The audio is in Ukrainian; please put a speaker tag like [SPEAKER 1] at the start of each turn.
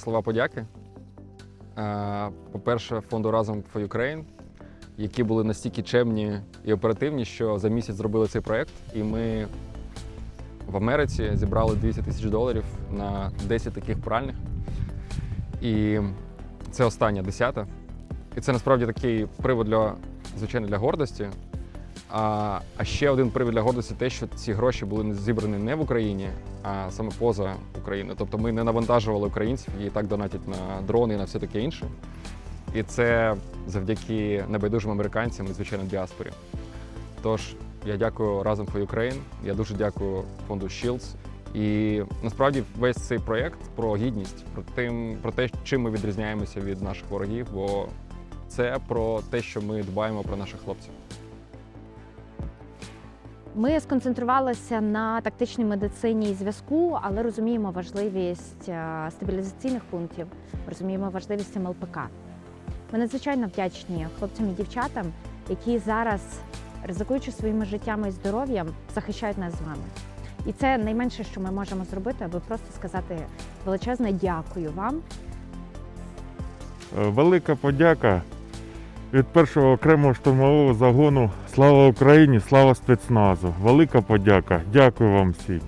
[SPEAKER 1] Слова подяки. Е, По-перше, фонду Разом for Ukraine, які були настільки чемні і оперативні, що за місяць зробили цей проєкт, і ми в Америці зібрали 200 тисяч доларів на 10 таких пральних. І це остання десята. І це насправді такий привод для, звичайно, для гордості. А, а ще один привід для гордості те, що ці гроші були зібрані не в Україні, а саме поза Україною. Тобто ми не навантажували українців і так донатять на дрони і на все таке інше. І це завдяки небайдужим американцям і, звичайно, діаспорі. Тож я дякую разом for Ukraine, я дуже дякую фонду Shields. І насправді весь цей проєкт про гідність, про тим, про те, чим ми відрізняємося від наших ворогів, бо це про те, що ми дбаємо про наших хлопців.
[SPEAKER 2] Ми сконцентрувалися на тактичній медицині і зв'язку, але розуміємо важливість е, стабілізаційних пунктів, розуміємо важливість МЛПК. Ми надзвичайно вдячні хлопцям і дівчатам, які зараз, ризикуючи своїми життями і здоров'ям, захищають нас з вами. І це найменше, що ми можемо зробити, аби просто сказати величезне дякую вам
[SPEAKER 3] Е, Велика подяка від першого окремого штурмового загону. Слава Україні! Слава спецназу! Велика подяка! Дякую вам всім!